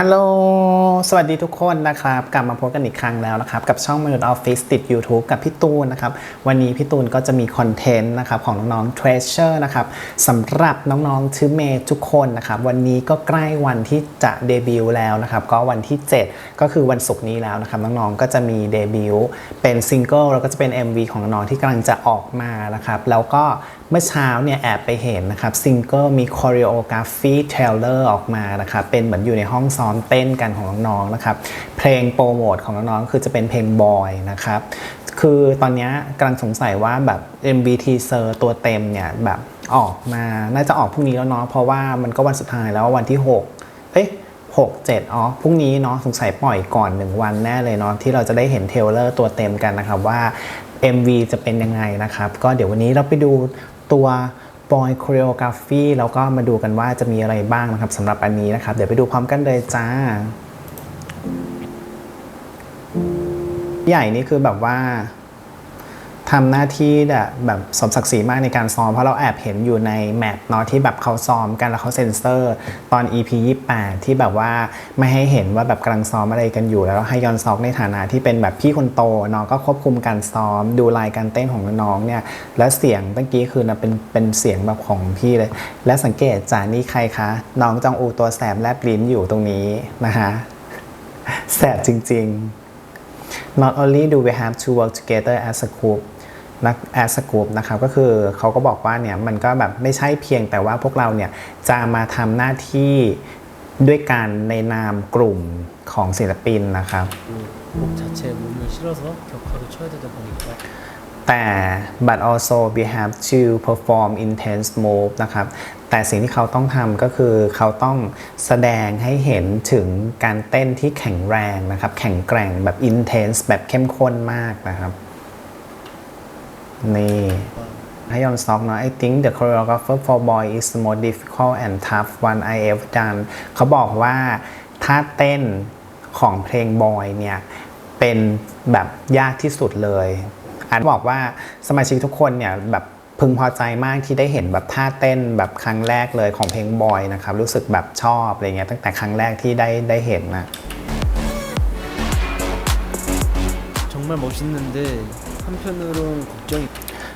ฮัลโหล สวัสดีทุกคนนะครับ กลับมาพบกันอีกครั้งแล้วนะครับ กับช่องมนุษย์ออฟฟิศติด YouTube กับพี่ตูนนะครับ วันนี้พี่ตูนก็จะมีคอนเทนต์นะครับของน้องๆ Treasure นะครับสำหรับน้องๆชื่อเมย์ทุกคนนะครับ วันนี้ก็ใกล้วันที่จะเดบิวต์แล้วนะครับ ก็วันที่ 7 ก็คือวันศุกร์นี้แล้วนะครับ น้องๆ ก็จะมีเดบิวต์เป็นซิงเกิลแล้วก็จะเป็น MV ของน้องๆ ที่กำลังจะออกมานะครับ แล้วก็เมื่อเช้าเนี่ยแอบไปเห็นนะครับซิงเกิลมีคอริโอกราฟีเทรลเลอร์ออกมานะครับ เป็นเหมือนอยู่ในห้องซ้อมเต้นกันของน้องๆนะครับ เพลงโปรโมทของน้องๆคือจะเป็นเพลงบอยนะครับ คือตอนนี้กำลังสงสัยว่าแบบ MV teaser ตัวเต็มเนี่ยแบบออกมา น่าจะออกพรุ่งนี้แล้วเนาะ เพราะว่ามันก็วันสุดท้ายแล้ววันที่ 6 เอ้ย6 7อ๋อ พรุ่งนี้เนาะ สงสัยปล่อยก่อน1วันแน่เลยเนาะ ที่เราจะได้เห็นเทเลอร์ตัวเต็มกันนะครับว่า MV จะเป็นยังไงนะครับ ก็เดี๋ยววันนี้เราไปดูตัว บอยโค r e โอกราฟีแล้วก็มาดูกันว่าจะมีอะไรบ้างนะครับสำหรับอันนี้นะครับ เดี๋ยวไปดูพร้อมกันเลยจ้า ใหญ่นี่คือแบบว่า ทำหน้าที่แบบสมศักดิ์ศรีมากในการซ้อม เพราะเราแอบเห็นอยู่ในแมปเนาะที่แบบเขาซ้อมกันแล้วเขาเซ็นเซอร์ตอน EP 28 ที่แบบว่าไม่ให้เห็นว่าแบบกำลังซ้อมอะไรกันอยู่ แล้วให้ยอนซอกในฐานะที่เป็นแบบพี่คนโตเนาะก็ควบคุมการซ้อม ดูลายการเต้นของน้องเนี่ยและเสียงเมื่อกี้คือนะเป็นเป็นเสียงแบบของพี่เลย และสังเกตจากนี่ใครคะน้องจองอูตัวแสบแลบลิ้นอยู่ตรงนี้นะคะแสบจริงๆ not only do we have to work together as a group นักแอสกูปนะครับก็คือเขาก็บอกว่าเนี่ยมันก็แบบไม่ใช่เพียงแต่ว่าพวกเราเนี่ยจะมาทำหน้าที่ด้วยการในนามกลุ่มของศิลปินนะครับ แต่ but also we have to perform intense move นะครับ แต่สิ่งที่เขาต้องทำก็คือเขาต้องแสดงให้เห็นถึงการเต้นที่แข็งแรงนะครับ แข็งแกร่งแบบ intense แบบเข้มข้นมากนะครับ นี่ให้ยอนซอกเนาะ I think the choreographer for boy is the most difficult and tough one I ever done เขาบอกว่าท่าเต้นของเพลงบอยเนี่ย เป็นแบบยากที่สุดเลยอันบอกว่าสมาชิกทุกคนเนี่ยแบบพึงพอใจมากที่ได้เห็นแบบท่าเต้นแบบครั้งแรกเลยของเพลงบอยนะครับ รู้สึกแบบชอบอะไรเงี้ยตั้งแต่ครั้งแรกที่ได้ได้เห็นนะ 정말 멋있는데 한편으로는 걱정이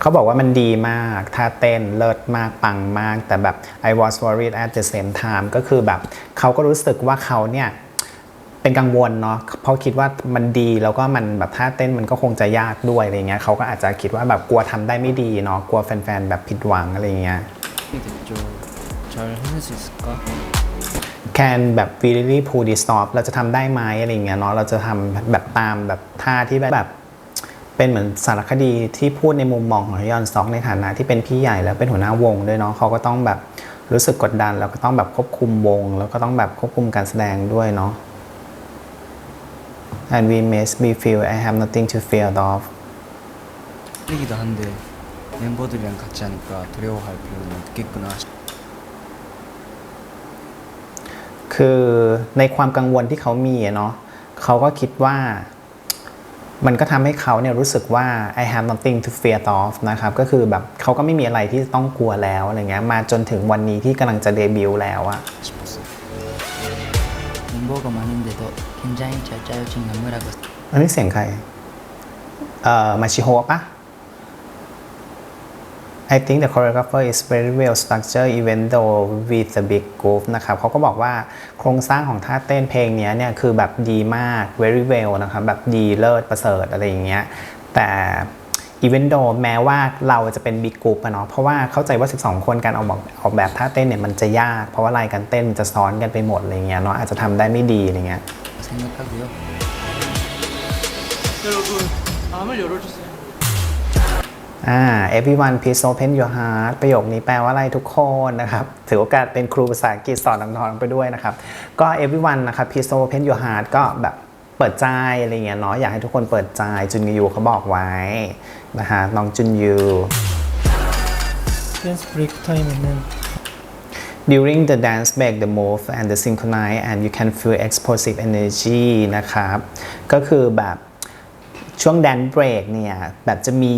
เขาบอกว่ามันดีมาก ท่าเต้นเลิศมาก ปังมาก แต่แบบ I was worried at the same time ก็คือแบบเขาก็รู้สึกว่าเขาเนี่ย เป็นกังวลเนาะ เพราะคิดว่ามันดีแล้วก็มันแบบท่าเต้นมันก็คงจะยากด้วยอะไรเงี้ยเขาก็อาจจะคิดว่าแบบกลัวทำได้ไม่ดีเนาะ กลัวแฟนๆ แบบผิดหวังอะไรเงี้ย 됐죠. 잘 해낼 수 있을까? can แบบ really pull this off เราจะทำได้ไหมอะไรเงี้ยเนาะ เราจะทำแบบตามแบบท่าที่แบบ เป็นเหมือนสารคดีที่พูดในมุมมองของยอนซอกในฐานะที่เป็นพี่ใหญ่แล้วเป็นหัวหน้าวงด้วยเนาะเขาก็ต้องแบบรู้สึกกดดัน แล้วก็ต้องแบบควบคุมวง แล้วก็ต้องแบบควบคุมการแสดงด้วยเนาะ and we made me feel I have nothing to fear of 떨리기도 한데 멤버들이랑 같이 하니까 두려워할 필요는 없겠구나. คือในความกังวลที่เขามีอะเนาะเขาก็คิดว่า มันก็ทำให้เขาเนี่ยรู้สึกว่า I have nothing to fear of นะครับก็คือแบบเขาก็ไม่มีอะไรที่ต้องกลัวแล้วอะไรเงี้ยมาจนถึงวันนี้ที่กำลังจะเดบิวต์แล้วอะอันนี้เสียงใคร เอ่อ มาชิโฮะปะ I think the choreographer is very well structured even though with the big group นะครับเขาก็บอกว่าโครงสร้างของท่าเต้นเพลงนี้เนี่ยคือแบบดีมาก very well นะครับแบบดีเลิศประเสริฐอะไรอย่างเงี้ยแต่ even though แม้ว่าเราจะเป็น big group อะเนาะเพราะว่าเข้าใจว่า 12 คนการออกแบบออกแบบท่าเต้นเนี่ยมันจะยาก เพราะว่าลายการเต้นมันจะซ้อนกันไปหมดอะไรเงี้ยเนาะอาจจะทำได้ไม่ดีอะไรเงี้ย อ่า everyone please open your heart ประโยคนี้แปลว่าอะไรทุกคนนะครับ ถือโอกาสเป็นครูภาษาอังกฤษสอนน้องๆไปด้วยนะครับ ก็ everyone นะครับ please open your heart ก็แบบเปิดใจอะไรเงี้ยเนาะอยากให้ทุกคนเปิดใจจุนยูเขาบอกไว้นะฮะน้องจุนยู please break time a during the dance break the move and the synchronize and you can feel explosive energy นะครับ ก็คือแบบช่วงแดนเบรกเนี่ยแบบจะมี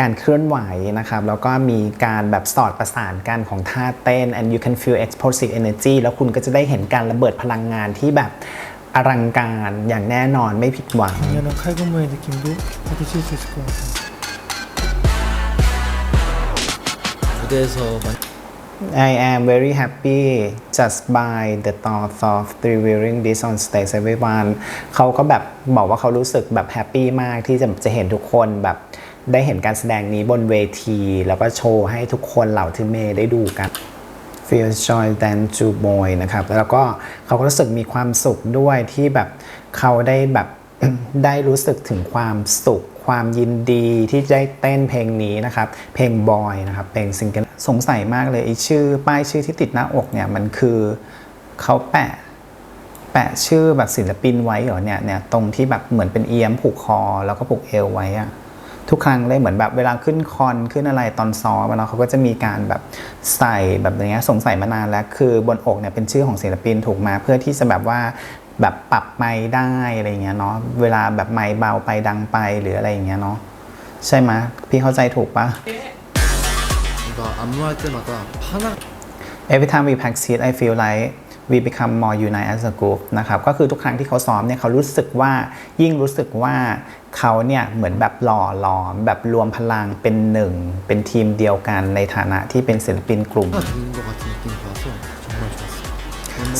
การเคลื่อนไหวนะครับ แล้วก็มีการแบบสอดประสานกันของท่าเต้น and you can feel explosive energy แล้วคุณก็จะได้เห็นการระเบิดพลังงานที่แบบอลังการอย่างแน่นอนไม่ผิดหวัง I am very happy just by the thought of reviewing this on stage everyone เขาก็แบบบอกว่าเขารู้สึกแบบแฮปปี้มากที่จะจะเห็นทุกคนแบบ ได้เห็นการแสดงนี้บนเวที แล้วก็โชว์ให้ทุกคนเหล่าที่เมย์ได้ดูกัน Feel joy than to boy นะครับ แล้วก็เขาก็รู้สึกมีความสุขด้วยที่แบบเขาได้แบบได้รู้สึกถึงความสุขความยินดีที่ได้เต้นเพลงนี้นะครับ เพลงบอยนะครับเพลงซิงเกิลสงสัยมากเลยไอ้ชื่อ ป้ายชื่อที่ติดหน้าอกเนี่ยมันคือเขาแปะแปะชื่อแบบศิลปินไว้เหรอเนี่ยเนี่ยตรงที่แบบเหมือนเป็นเอียมผูกคอ แล้วก็ผูกเอวไว้อะ ทุกครั้งเลยเหมือนแบบเวลาขึ้นคอนขึ้นอะไรตอนซ้อมแล้วเขาก็จะมีการแบบใส่แบบอย่างเงี้ยสงสัยมานานแล้ว คือบนอกเนี่ยเป็นชื่อของศิลปินถูกมาเพื่อที่จะแบบว่าแบบปรับไม้ได้อะไรเงี้ยเนาะเวลาแบบไม้เบาไปดังไปหรืออะไรเงี้ยเนาะใช่ไหมพี่เข้าใจถูกปะ 뭔가 안무할 때마다 파나 Every time we practice, I feel like we become more united as a group นะครับก็คือทุกครั้งที่เขาซ้อมเนี่ยเขารู้สึกว่ายิ่งรู้สึกว่าเขาเนี่ยเหมือนแบบหล่อหลอมแบบรวมพลังเป็นหนึ่ง เป็นทีมเดียวกันในฐานะที่เป็นศิลปินกลุ่ม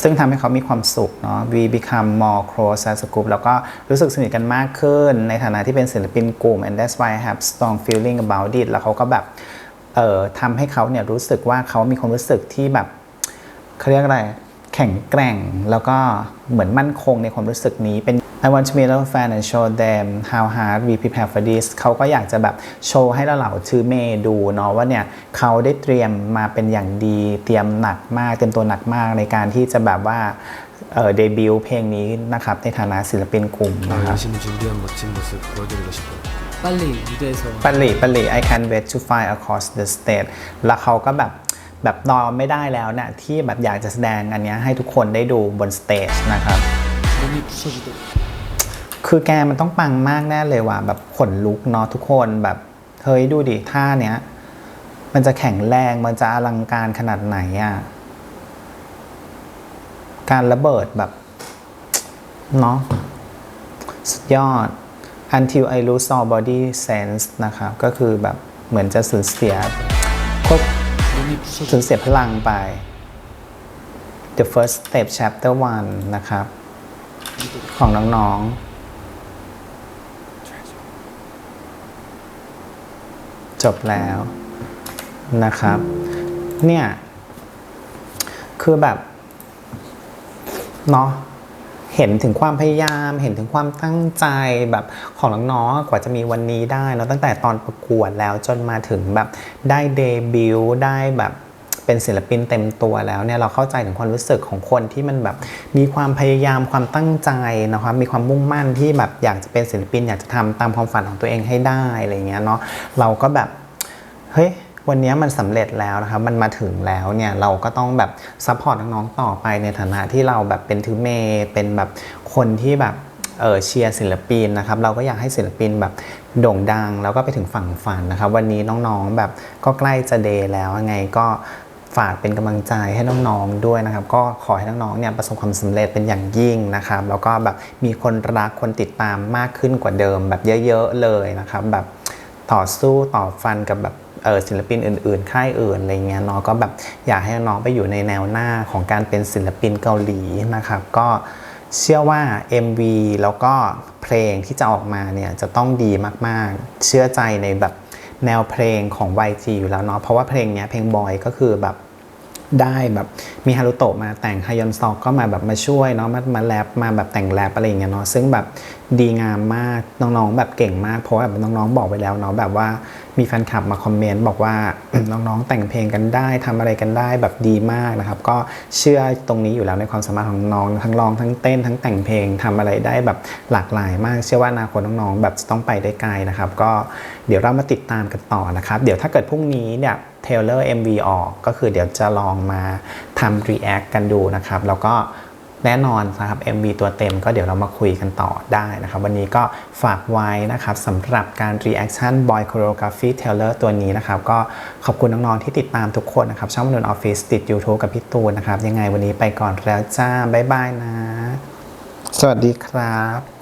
ซึ่งทำให้เขามีความสุขเนาะ we become more close as a group แล้วก็รู้สึกสนิทกันมากขึ้น ในฐานะที่เป็นศิลปินกลุ่ม and that's why I have strong feeling about it แล้วเขาก็แบบเอ่อทำให้เขาเนี่ยรู้สึกว่าเขามีความรู้สึกที่แบบเขาเรียกอะไร แข็งแกร่ง แล้วก็เหมือนมั่นคงในความรู้สึกนี้เป็น I want to meet our fan and show them how hard we prepare for this เขาก็อยากจะแบบโชว์ให้เราเหล่าชื่อเมย์ดูเนาะว่าเนี่ยเขาได้เตรียมมาเป็นอย่างดี เตรียมหนักมาก เตรียมตัวหนักมากในการที่จะแบบว่าเดบิวต์เพลงนี้นะครับในฐานะศิลปินกลุ่มนะครับปลีปลีปลี I can't wait to fly across the state แล้วเขาก็แบบ แบบนอนไม่ได้แล้วนะ่ะที่แบบอยากจะแสดงอันนี้ให้ทุกคนได้ดูบนสเตจนะครับคือแกมันต้องปังมากแน่เลยว่ะแบบขนลุกเนาะทุกคนแบบเฮ้ยดูดิท่าเนี้ย มันจะแข็งแรงมันจะอลังการขนาดไหนอะ่ะการระเบิดแบบเนาะสุดยอด until I lose all body sense นะครับ ก็คือแบบเหมือนจะสูญเสียควบ สูญเสียพลังไป The first step chapter 1 นะครับ ของน้องๆ จบแล้วนะครับ เนี่ย คือแบบ เนาะ เห็นถึงความพยายาม เห็นถึงความตั้งใจแบบของน้องๆกว่าจะมีวันนี้ได้เนอะตั้งแต่ตอนประกวดแล้วจนมาถึงแบบได้เดบิวต์ได้แบบเป็นศิลปินเต็มตัวแล้วเนี่ยเราเข้าใจถึงความรู้สึกของคนที่มันแบบมีความพยายามความตั้งใจนะครับมีความมุ่งมั่นที่แบบอยากจะเป็นศิลปิน อยากจะทำตามความฝันของตัวเองให้ได้อะไรเงี้ยเนาะเราก็แบบเฮ้ย วันนี้มันสำเร็จแล้วนะครับ มันมาถึงแล้วเนี่ยเราก็ต้องแบบซัพพอร์ตน้องๆต่อไปในฐานะที่เราแบบเป็นทือเมเป็นแบบคนที่แบบเออเชียร์ศิลปินนะครับ เราก็อยากให้ศิลปินแบบโด่งดัง แล้วก็ไปถึงฝั่งฝันนะครับ วันนี้น้องๆแบบก็ใกล้จะเดย์แล้วยังไงก็ฝากเป็นกำลังใจให้น้องๆด้วยนะครับ ก็ขอให้น้องๆเนี่ยประสบความสำเร็จเป็นอย่างยิ่งนะครับ แล้วก็แบบมีคนรักคนติดตามมากขึ้นกว่าเดิม แบบเยอะ ๆ เลยนะครับ แบบต่อสู้ต่อฟันกับแบบ เออศิลปินอื่นๆ ค่ายอื่นอะไรเงี้ยน้องก็แบบอยากให้น้องไปอยู่ในแนวหน้าของการเป็นศิลปินเกาหลีนะครับ ก็เชื่อว่า MV แล้วก็เพลงที่จะออกมาเนี่ยจะต้องดีมากๆ เชื่อใจในแบบแนวเพลงของ YG อยู่แล้วเนาะเพราะว่าเพลงเนี้ยเพลงบอยก็คือแบบ ได้แบบมีฮารุโตะมาแต่งฮายอนซอกก็มาแบบมาช่วยเนาะมามาแรปมาแบบแต่งแรปอะไรอย่างเงี้ยเนาะซึ่งแบบดีงามมากน้องๆแบบเก่งมากเพราะแบบน้องๆบอกไปแล้วเนาะแบบว่ามีแฟนคลับมาคอมเมนต์บอกว่าน้องๆแต่งเพลงกันได้ทำอะไรกันได้แบบดีมากนะครับ ก็เชื่อตรงนี้อยู่แล้วในความสามารถของน้องทั้งร้องทั้งเต้นทั้งแต่งเพลงทำอะไรได้แบบหลากหลายมาก เชื่อว่าอนาคตน้องๆแบบจะต้องไปได้ไกลนะครับ ก็เดี๋ยวเรามาติดตามกันต่อนะครับ เดี๋ยวถ้าเกิดพรุ่งนี้เนี่ย เทเลอร์ MV ออก ก็คือเดี๋ยวจะลองมาทำ React กันดูนะครับ แล้วก็แน่นอนนะครับ MV ตัวเต็มก็เดี๋ยวเรามาคุยกันต่อได้นะครับ วันนี้ก็ฝากไว้นะครับสำหรับการ reaction boy choreography trailer ตัวนี้นะครับ ก็ขอบคุณน้องๆที่ติดตามทุกคนนะครับ ช่องมนุษย์ออฟฟิศติด YouTube กับพี่ตูนนะครับ ยังไงวันนี้ไปก่อนแล้วจ้า บ๊ายบายนะ สวัสดีครับ